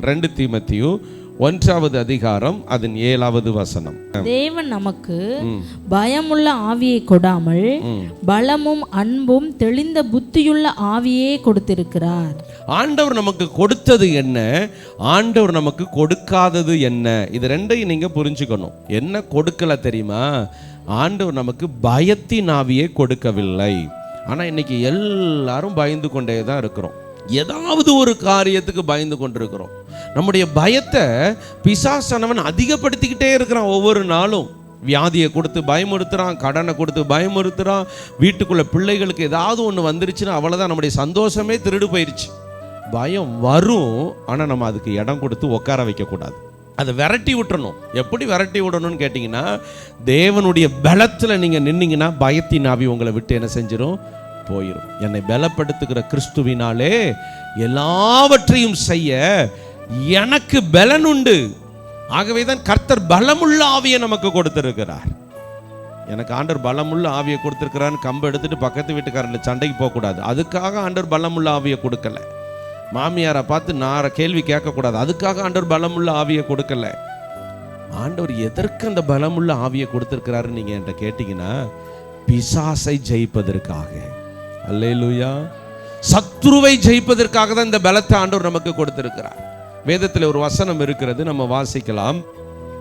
ரெண்டு தீமத்தியும் ஒன்றாவது அதிகாரம் அதன் ஏழாவது வசனம். தேவன் நமக்கு பயமுள்ள ஆவியை கொடாமல் பலமும் அன்பும் தெளிந்த புத்தியுள்ள ஆவியே கொடுத்திருக்கிறார். ஆண்டவர் நமக்கு கொடுத்தது என்ன? ஆண்டவர் நமக்கு கொடுக்காதது என்ன? இது ரெண்டையும் நீங்க புரிஞ்சுக்கணும். என்ன கொடுக்கல தெரியுமா? ஆண்டவர் நமக்கு பயத்தின் ஆவியே கொடுக்கவில்லை. ஆனா இன்னைக்கு எல்லாரும் பயந்து கொண்டே தான் இருக்கிறோம். ஏதாவது ஒரு காரியத்துக்கு பயந்து கொண்டிருக்கிறோம். நம்முடைய பயத்தை பிசாசனவன் அதிகப்படுத்திக்கிட்டே இருக்கிறான் ஒவ்வொரு நாளும். வியாதியை கொடுத்து பயமுறுத்துறான் கடனை கொடுத்து பயமுறுத்துறான் வீட்டுக்குள்ள பிள்ளைகளுக்கு ஏதாவது ஒன்று வந்துருச்சுன்னா அவ்வளோதான் நம்முடைய சந்தோஷமே திருடு போயிருச்சு. பயம் வரும் ஆனால் நம்ம அதுக்கு இடம் கொடுத்து உட்கார வைக்கக்கூடாது அதை விரட்டி விட்டுறணும். எப்படி விரட்டி விடணும்னு கேட்டிங்கன்னா தேவனுடைய பலத்தில் நீங்கள் நின்னீங்கன்னா பயத்தின் ஆவி உங்களை விட்டு என்ன செஞ்சிடும் போயிடும் என்னை பலப்படுத்துகிற கிறிஸ்துவினாலே எல்லாவற்றையும் செய்ய எனக்கு பலன் உண்டு. ஆகவே தான் கர்த்தர் பலமுள்ள ஆவியை நமக்கு கொடுத்திருக்கிறார். எனக்கு ஆண்டர் பலமுள்ள ஆவியை கொடுத்துருக்கிறான்னு கம்பு எடுத்துட்டு பக்கத்து வீட்டுக்காரன் சண்டைக்கு போகக்கூடாது. அதுக்காக ஆண்டர் பலமுள்ள ஆவியை கொடுக்கல. மாமியாரை பார்த்து நான் கேள்வி கேட்கக்கூடாது. அதுக்காக ஆண்டவர் பலமுள்ள ஆவியை கொடுக்கல. ஆண்டவர் எதற்கு அந்த பலமுள்ள ஆவியை கொடுத்துருக்கிறாருன்னு நீங்கள் என்கிட்ட கேட்டிங்கன்னா பிசாசை ஜெயிப்பதற்காக. அல்லேலூயா. சத்ருவை ஜெயிப்பதற்காக தான் இந்த பலத்தை ஆண்டவர் நமக்கு கொடுத்திருக்கிறார். வேதத்தில் ஒரு வசனம் இருக்கிறது நம்ம வாசிக்கலாம்.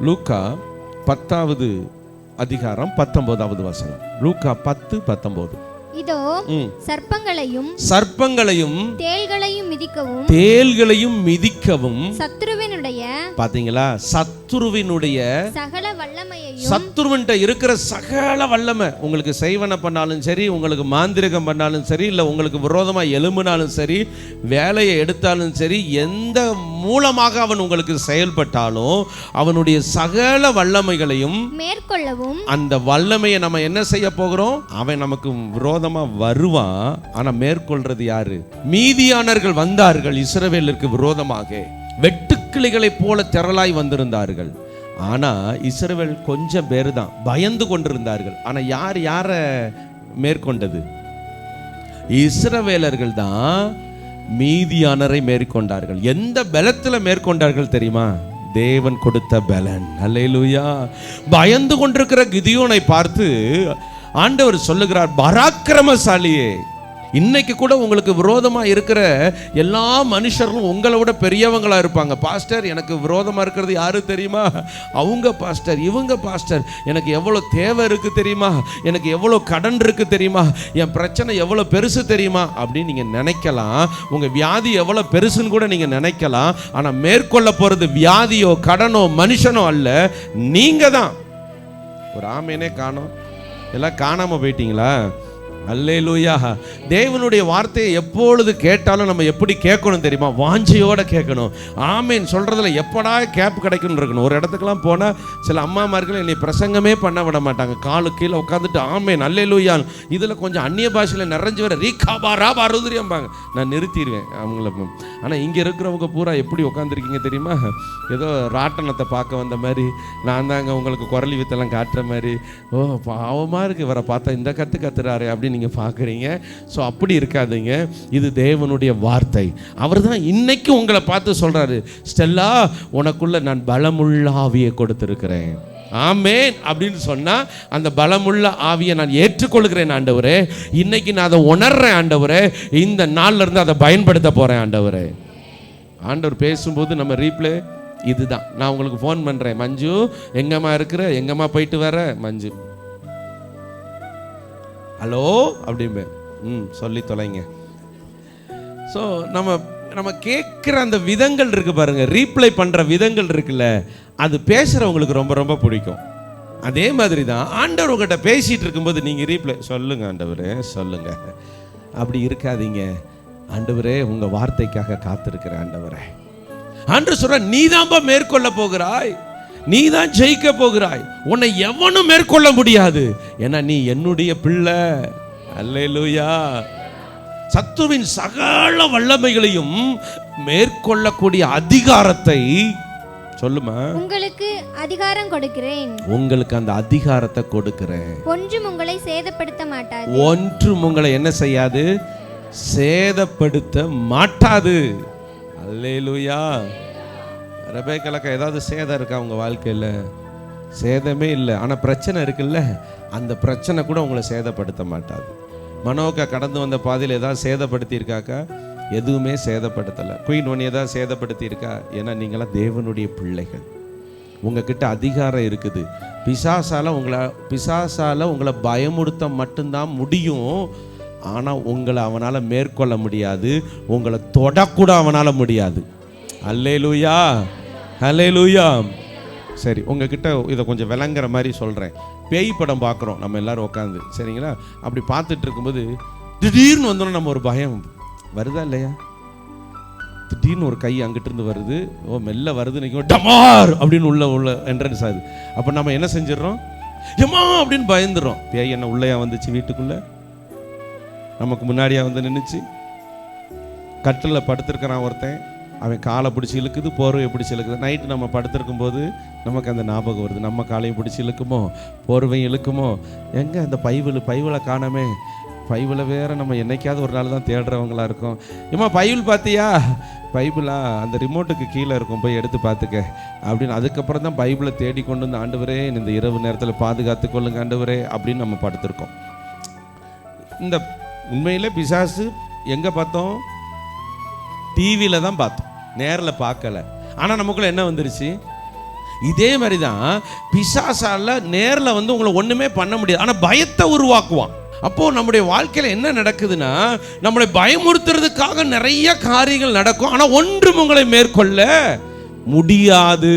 லூக்கா பத்தாவது அதிகாரம் பத்தொன்பதாவது வசனம். லூக்கா பத்து பத்தொன்பது. இதோ. சர்ப்பங்களையும் சர்ப்பங்களையும் தேள்களையும் மிதிக்கவும் தேள்களையும் மிதிக்கவும் சத்துருவினுடைய பாத்தீங்களா? சத்துருவினுடைய சகல வல்லமையையும் சத்துருவன்ட்ட இருக்கிற சகல வல்லமை. உங்களுக்கு செய்வன பண்ணாலும் சரி உங்களுக்கு மாந்திரிகம் பண்ணாலும் சரி இல்லை உங்களுக்கு விரோதமா எலும்புனாலும் சரி வேலையை எடுத்தாலும் சரி எந்த மூலமாக அவன் உங்களுக்கு செயல்பட்டாலும் அவனுடைய சகல வல்லமைகளையும் மேற்கொள்ளவும் அந்த வல்லமையை நம்ம என்ன செய்ய போகிறோம்? அவன் நமக்கு விரோதமா வருவான் ஆனா மேற்கொள்றது யாரு? மீதியானர்கள் வந்தார்கள் இஸ்ரவேலுக்கு விரோதமாக. வெட்டுக்கிளிகளைப் போல திரளாய் வந்திருந்தார்கள். ஆனா இஸ்ரவேல் கொஞ்சம் பேர் தான் பயந்து கொண்டிருந்தார்கள். ஆனா யார் யாரை மேற்கொண்டது? இஸ்ரவேலர்கள் தான் மீதியானரை மேற்கொண்டார்கள். எந்த பலத்துல மேற்கொண்டார்கள் தெரியுமா? தேவன் கொடுத்த பலன். அல்லேலூயா. பயந்து கொண்டிருக்கிற கிதியோனை பார்த்து ஆண்டவர் சொல்லுகிறார் பராக்கிரமசாலியே. இன்னைக்கு கூட உங்களுக்கு விரோதமா இருக்கிற எல்லா மனுஷர்களும் உங்களை விட பெரியவங்களா இருப்பாங்க. பாஸ்டர் எனக்கு விரோதமா இருக்கிறது யாரு தெரியுமா? அவங்க பாஸ்டர் இவங்க பாஸ்டர். எனக்கு எவ்வளோ தேவை இருக்கு தெரியுமா? எனக்கு எவ்வளோ கடன் இருக்கு தெரியுமா? என் பிரச்சனை எவ்வளோ பெருசு தெரியுமா? அப்படின்னு நீங்க நினைக்கலாம். உங்க வியாதி எவ்வளோ பெருசுன்னு கூட நீங்க நினைக்கலாம். ஆனா மேற்கொள்ள போறது வியாதியோ கடனோ மனுஷனோ அல்ல. நீங்க தான். ஒரு ஆமேனே காணும். எல்லாம் காணாமல் போயிட்டீங்களா? அல்லேலூயா. தேவனுடைய வார்த்தையை எப்பொழுது கேட்டாலும் நம்ம எப்படி கேட்கணும் தெரியுமா? வாஞ்சையோட கேட்கணும். ஆமேன். சொல்கிறதுல எப்படா கேப் கிடைக்கும்னு இருக்கணும். ஒரு இடத்துக்குலாம் போனால் சில அம்மாமார்கள் என்னை பிரசங்கமே பண்ண விட மாட்டாங்க. காலு கீழே உட்காந்துட்டு ஆமேன் அல்லேலூயா. இதில் கொஞ்சம் அந்நிய பாஷையில் நிறைஞ்சு வர ரீகாபா ராபா ருதிரியம்பாங்க நான் நிறுத்திடுவேன் அவங்கள. ஆனால் இங்கே இருக்கிறவங்க பூரா எப்படி உட்காந்துருக்கீங்க தெரியுமா? ஏதோ ராட்டனத்தை பார்க்க வந்த மாதிரி நான் தாங்க உங்களுக்கு குரலி வித்தெல்லாம் காட்டுற மாதிரி. ஓ பாவமாக இருக்குது இவரை பார்த்தா இந்த கற்று கத்துறாரு அப்படின்னு நீங்கள் பார்க்குறீங்க ஸோ அப்படி இருக்காதீங்க. இது தேவனுடைய வார்த்தை. அவர் தான் இன்னைக்கு உங்களை பார்த்து சொல்கிறாரு ஸ்டெல்லா உனக்குள்ள நான் பலமுள்ள ஆவியை கொடுத்துருக்கிறேன். ஆமேன். அப்படின்னு சொன்னா அந்த பலமுள்ள ஆவியை நான் ஏற்றுக்கொள்கிறேன் ஆண்டவரே. இன்னைக்கு நான் அதை உணர்றேன் ஆண்டவரே. இந்த நாள்ல இருந்து அதை பயன்படுத்த போறேன் ஆண்டவரே. ஆண்டவர் பேசும்போது நம்ம ரீப்ளே இதுதான். நான் உங்களுக்கு ஃபோன் பண்றேன். மஞ்சு எங்கம்மா இருக்கிற? எங்கம்மா போயிட்டு வர? மஞ்சு. ஹலோ அப்படிம்பே ம் சொல்லி தொலைங்க. ஸோ நம்ம நம்ம கேட்குற அந்த விதங்கள் இருக்கு பாருங்க. ரீப்ளை பண்ணுற விதங்கள் இருக்குல்ல அது பேசுகிறவங்களுக்கு ரொம்ப ரொம்ப பிடிக்கும். அதே மாதிரி தான் ஆண்டவர் உங்கள்கிட்ட பேசிகிட்டு இருக்கும்போது நீங்கள் ரீப்ளை சொல்லுங்க ஆண்டவரே சொல்லுங்க. அப்படி இருக்காதீங்க. ஆண்டவரே உங்கள் வார்த்தைக்காக காத்திருக்கிற ஆண்டவரே. ஆண்டு சொல்ற நீதான்பா மேற்கொள்ள போகிறாய். நீ தான் ஜெயிக்க போகிறாய். உன்னை எவனும் மேற்கொள்ள முடியாது. ஏன்னா நீ என்னுடைய பிள்ளை. அல்லேலூயா. சத்துருவின் சகல வல்லமைகளையும் மேற்கொள்ளக்கூடிய அதிகாரத்தை சொல்லுமா? உங்களுக்கு அதிகாரம் கொடுக்கிறேன். உங்களுக்கு அந்த அதிகாரத்தை கொடுக்கிறேன். ஒன்றும் உங்களை சேதப்படுத்த மாட்டாது. ஒன்றும் உங்களை என்ன செய்யாது? சேதப்படுத்த மாட்டாது. அல்லேலூயா. ரெபேக்கலக்கா ஏதாவது சேதம் இருக்கா உங்கள் வாழ்க்கையில்? சேதமே இல்லை. ஆனால் பிரச்சனை இருக்குல்ல? அந்த பிரச்சனை கூட உங்களை சேதப்படுத்த மாட்டாது. மனோக்கா கடந்து வந்த பாதையில் ஏதாவது சேதப்படுத்தியிருக்காக்கா? எதுவுமே சேதப்படுத்தலை. குயின் ஒன் ஏதாவது சேதப்படுத்தியிருக்கா? ஏன்னா நீங்களாம் தேவனுடைய பிள்ளைகள். உங்ககிட்ட அதிகாரம் இருக்குது. பிசாசால் உங்களை பிசாசால் உங்களை பயமுறுத்த மட்டும்தான் முடியும். ஆனால் உங்களை அவனால் மேற்கொள்ள முடியாது. உங்களை தொடக்கூட அவனால் முடியாது. அல்லேலூயா! அல்லேலூயா சரி உங்ககிட்ட இதை கொஞ்சம் விளங்குற மாதிரி சொல்கிறேன் பேய் படம் பார்க்குறோம் நம்ம எல்லாரும் உட்காந்து சரிங்களா? அப்படி பார்த்துட்டு இருக்கும்போது திடீர்னு வந்தோன்னே நம்ம ஒரு பயம். வருதா இல்லையா? திடீர்னு ஒரு கை அங்கிட்டு இருந்து வருது. ஓ மெல்ல வருது நிற்கும் டமார்! அப்படின்னு உள்ள உள்ள என்ட்ரன்ஸ் ஆகுது. அப்போ நம்ம என்ன செஞ்சிடறோம்? எம்மா! அப்படின்னு பயந்துடும் பேய் என்ன உள்ளேயா வந்துச்சு வீட்டுக்குள்ள? நமக்கு முன்னாடியா வந்து நின்றுச்சு கட்டில் படுத்திருக்கிறான் ஒருத்தன். அவன் காலை பிடிச்சி இழுக்குது போர்வையை பிடிச்சி இழுக்குது. நைட்டு நம்ம படுத்திருக்கும் போது நமக்கு அந்த ஞாபகம் வருது. நம்ம காலையும் பிடிச்சி இழுக்குமோ போர்வையும் இழுக்குமோ? எங்கே அந்த பைவில் பைவில் காணமே. பைபிளை வேற நம்ம என்னைக்காவது ஒரு நாள் தான் தேடுறவங்களா இருக்கும். இம்மா பைபிள் பார்த்தியா பைபிளா அந்த ரிமோட்டுக்கு கீழே இருக்கும் போய் எடுத்து பார்த்துக்க. அப்படின்னு அதுக்கப்புறம் தான் பைபிளை தேடி கொண்டு வந்து ஆண்டவரே இந்த இரவு நேரத்தில் பாதுகாத்து கொள்ளுங்க ஆண்டவரே அப்படின்னு நம்ம படுத்திருக்கோம். இந்த உண்மையில் பிசாசு எங்கே பார்த்தோம்? டிவியில் தான் பார்த்தோம். நேரில் பார்க்கல. ஆனால் நமக்குள்ள என்ன வந்துருச்சு? இதே மாதிரி தான் பிசாசால நேரில் வந்து உங்களை ஒன்றுமே பண்ண முடியாது. ஆனால் பயத்தை உருவாக்குவான். அப்போது நம்முடைய வாழ்க்கையில் என்ன நடக்குதுன்னா நம்மளை பயமுறுத்துறதுக்காக நிறைய காரியங்கள் நடக்கும். ஆனால் ஒன்றும் உங்களை மேற்கொள்ள முடியாது.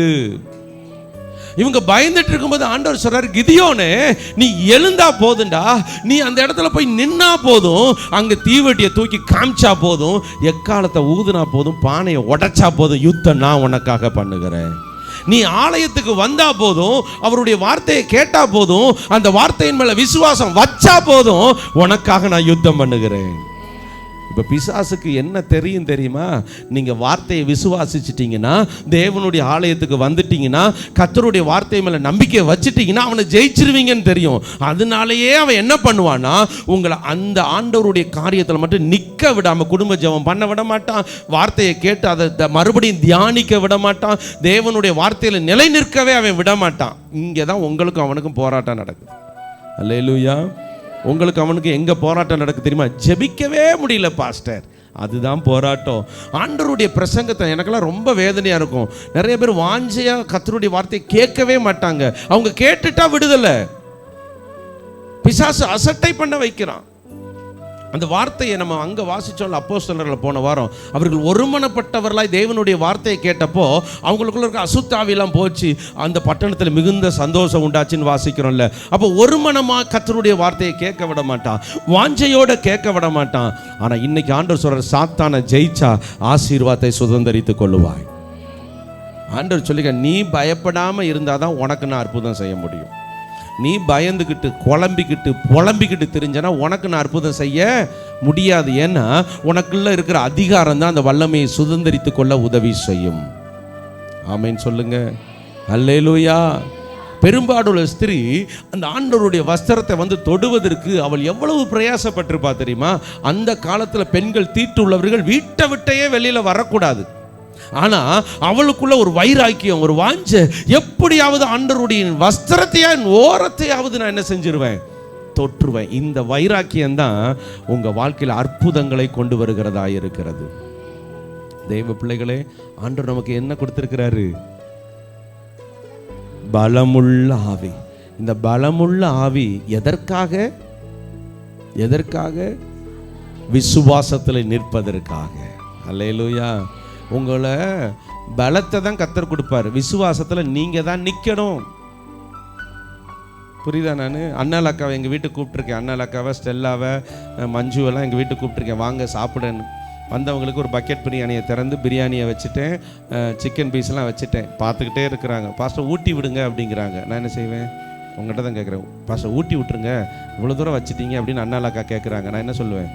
இவங்க பயந்துட்டு இருக்கும்போது ஆண்டவர் சொல்றாரு கிதியோனே நீ எழுந்தா போதுண்டா நீ அந்த இடத்துல போய் நின்னா போதும். அங்க தீவெட்டியை தூக்கி காமிச்சா போதும். எக்காலத்தை ஊதுனா போதும். பானையை உடைச்சா போதும். யுத்தம் நான் உனக்காக பண்ணுகிறேன். நீ ஆலயத்துக்கு வந்தா போதும். அவருடைய வார்த்தையை கேட்டா போதும். அந்த வார்த்தையின் மேல விசுவாசம் வச்சா போதும். உனக்காக நான் யுத்தம் பண்ணுகிறேன். இப்போ பிசாசுக்கு என்ன தெரியும் தெரியுமா? நீங்கள் வார்த்தையை விசுவாசிச்சிட்டிங்கன்னா தேவனுடைய ஆலயத்துக்கு வந்துட்டீங்கன்னா கத்தருடைய வார்த்தை மேலே நம்பிக்கை வச்சுட்டிங்கன்னா அவனை ஜெயிச்சிருவீங்கன்னு தெரியும். அதனாலேயே அவன் என்ன பண்ணுவான்னா உங்களை அந்த ஆண்டவருடைய காரியத்தில் மட்டும் நிற்க விடாமல் குடும்ப ஜெபம் பண்ண விட மாட்டான் வார்த்தையை கேட்டு அதை த- மறுபடியும் தியானிக்க விட மாட்டான் தேவனுடைய வார்த்தையில் நிலை நிற்கவே அவன் விட மாட்டான். இங்கே தான் உங்களுக்கும் அவனுக்கும் போராட்டம் நடக்குது. அல்லேலூயா உங்களுக்கு அவனுக்கு எங்கே போராட்டம் நடக்கு தெரியுமா? ஜெபிக்கவே முடியல பாஸ்டர். அதுதான் போராட்டம். ஆண்டருடைய பிரசங்கத்தை எனக்கெல்லாம் ரொம்ப வேதனையாக இருக்கும். நிறைய பேர் வாஞ்சையாக கத்தருடைய வார்த்தையை கேட்கவே மாட்டாங்க. அவங்க கேட்டுட்டா விடுதலை. பிசாசு அசட்டை பண்ண வைக்கிறான். அந்த வார்த்தையை நம்ம அங்கே வாசித்தோம்ல அப்போ அப்போஸ்தலர்கள் போன வாரம் அவர்கள் ஒருமனப்பட்டவர்களாய் தேவனுடைய வார்த்தையை கேட்டப்போ அவங்களுக்குள்ள இருக்க அசுத்தாவிலாம் போச்சு. அந்த பட்டணத்தில் மிகுந்த சந்தோஷம் உண்டாச்சுன்னு வாசிக்கிறோம்ல. அப்போ ஒருமனமாக கத்தருடைய வார்த்தையை கேட்க விட மாட்டான். வாஞ்சையோட கேட்க விட மாட்டான். ஆனால் இன்னைக்கு ஆண்டவர் சொல்கிற சாத்தான ஜெயிச்சா ஆசீர்வாதத்தை சுதந்திரித்து கொள்ளுவாய். ஆண்டவர் சொல்லிக்க நீ பயப்படாமல் இருந்தால் தான் உனக்கு நான் அற்புதம் செய்ய முடியும். நீ பயந்துக்கிட்டு குழம்பிக்கிட்டு புலம்பிக்கிட்டு தெரிஞ்சனா உனக்கு நான் அற்புதம் செய்ய முடியாது. ஏன்னா உனக்குள்ள இருக்கிற அதிகாரம் தான் அந்த வல்லமையை சுதந்திரித்து கொள்ள உதவி செய்யும். ஆமைன்னு சொல்லுங்க. அல்லேலூயா. பெரும்பாடுள்ள ஸ்திரீ அந்த ஆண்டவருடைய வஸ்திரத்தை வந்து தொடுவதற்கு அவள் எவ்வளவு பிரயாசப்பட்டிருப்பா தெரியுமா? அந்த காலத்தில் பெண்கள் தீட்டு உள்ளவர்கள் வீட்டை விட்டையே வெளியில் வரக்கூடாது. ஆனா அவளுக்குள்ள ஒரு வைராக்கியம் ஒரு வாஞ்ச. எப்படியாவது ஆண்டவருடைய வஸ்திரத்தையா என் ஓரத்தையாவது நான் என்ன செஞ்சிருவேன்? தொற்றுவேன். இந்த வைராக்கியம் தான் உங்க வாழ்க்கையில் அற்புதங்களை கொண்டு வருகிறதா இருக்கிறது. தெய்வ பிள்ளைகளே ஆண்டவர் நமக்கு என்ன கொடுத்திருக்கிறாரு? பலமுள்ள ஆவி. இந்த பலமுள்ள ஆவி எதற்காக? எதற்காக? விசுவாசத்தில் நிற்பதற்காக. அல்லையிலூயா உங்களை பலத்தை தான் கத்தர் கொடுப்பாரு. விசுவாசத்தில் நீங்கள் தான் நிற்கணும் புரியுதா நான்? அண்ணால் அக்காவை எங்கள் வீட்டுக்கு கூப்பிட்ருக்கேன் அண்ணால் அக்காவை ஸ்டெல்லாவை மஞ்சுவெல்லாம் எங்கள் வீட்டுக்கு கூப்பிட்ருக்கேன் வாங்க சாப்பிடன்னு. வந்தவங்களுக்கு ஒரு பக்கெட் பிரியாணியை திறந்து பிரியாணியை வச்சுட்டேன். சிக்கன் பீஸ்லாம் வச்சுட்டேன். பார்த்துக்கிட்டே இருக்கிறாங்க. பாஸ்டர் ஊட்டி விடுங்க அப்படிங்கிறாங்க. நான் என்ன செய்வேன்? உங்கள்கிட்ட தான் கேட்குறேன். பாஸ்டர் ஊட்டி விட்டுருங்க. இவ்வளோ தூரம் வச்சுட்டீங்க அப்படின்னு அண்ணால் அக்கா கேட்குறாங்க. நான் என்ன சொல்லுவேன்?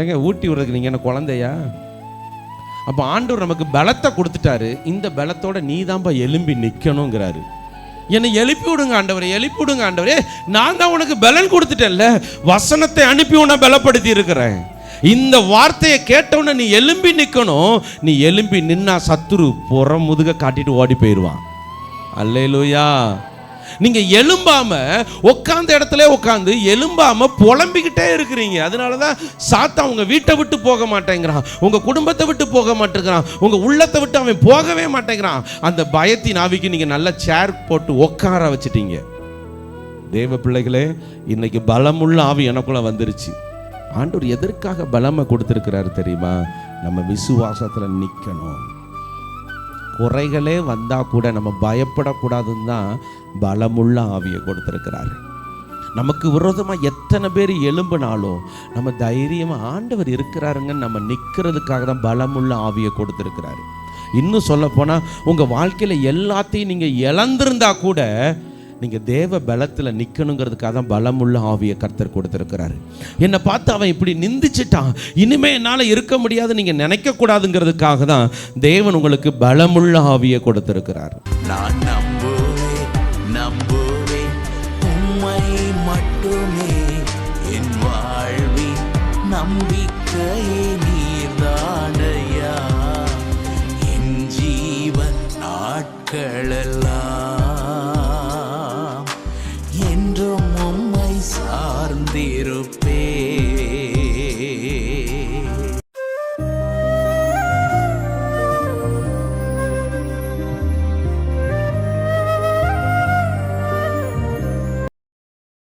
ஏங்க ஊட்டி விடுறதுக்கு நீங்கள் என்ன குழந்தையா? அப்போ ஆண்டவர் நமக்கு பலத்தை கொடுத்துட்டாரு. இந்த பலத்தோட நீ தான்ப்பா எலும்பி நிற்கணுங்கிறாரு என்னை எழுப்பி விடுங்க ஆண்டவரே எழுப்பி விடுங்க ஆண்டவரே. நான் தான் உனக்கு பலன் கொடுத்துட்டேன்ல. வசனத்தை அனுப்பி உன்னை பலப்படுத்தி இருக்கிறேன் இந்த வார்த்தையை கேட்டவுடனே நீ எலும்பி நிற்கணும் நீ எலும்பி நின்னா சத்துரு புறம் முதுக காட்டிட்டு ஓடி போயிடுவான் அல்லேலூயா. நீங்க எலும்பாம உட்கார்ந்த இடத்துல உட்காந்து எலும்பாம புலம்பிக்கிட்டே இருக்கிறீங்க. அதனால தான் சாத்தா உங்க வீட்டை விட்டு போக மாட்டேங்கிறான். உங்க குடும்பத்தை விட்டு போக மாட்டேங்கிறான். உங்க உள்ளத்தை விட்டு அவன் போகவே மாட்டேங்கிறான். அந்த பயத்தின் ஆவிக்கு நீங்க நல்ல சேர் போட்டு உட்கார வச்சிட்டீங்க. தேவ பிள்ளைகளே இன்னைக்கு பலமுள்ள ஆவி எனக்குள்ள வந்துருச்சு. ஆண்டவர் எதற்காக பலமை கொடுத்துருக்கிறாரு தெரியுமா? நம்ம விசுவாசத்துல நிக்கணும். குறைகளே வந்தால் கூட நம்ம பயப்படக்கூடாதுன்னு தான் பலமுள்ள ஆவியை கொடுத்துருக்கிறாரு. நமக்கு விரோதமாக எத்தனை பேர் எலும்புனாலும் நம்ம தைரியமாக ஆண்டவர் இருக்கிறாருங்கன்னு நம்ம நிற்கிறதுக்காக தான் பலமுள்ள ஆவியை கொடுத்துருக்கிறாரு. இன்னும் சொல்லப்போனால் உங்கள் வாழ்க்கையில் எல்லாத்தையும் நீங்கள் இழந்திருந்தா கூட நீங்கள் தேவ பலத்தில் நிற்கணுங்கிறதுக்காக தான் பலமுள்ள ஆவியை கர்த்தர் கொடுத்துருக்கிறாரு. என்னை பார்த்து அவன் இப்படி நிந்திச்சிட்டான். இனிமே என்னால் இருக்க முடியாது நீங்கள் நினைக்கக்கூடாதுங்கிறதுக்காக தான் தேவன் உங்களுக்கு பலமுள்ள ஆவியை கொடுத்துருக்கிறார். நான் நம்புவேன் நம்புவேன் உம்மை மட்டுமே. என் வாழ்வின் நம்பிக்கையே நீர்தானையா என் ஜீவன் நாட்களெல்லாம்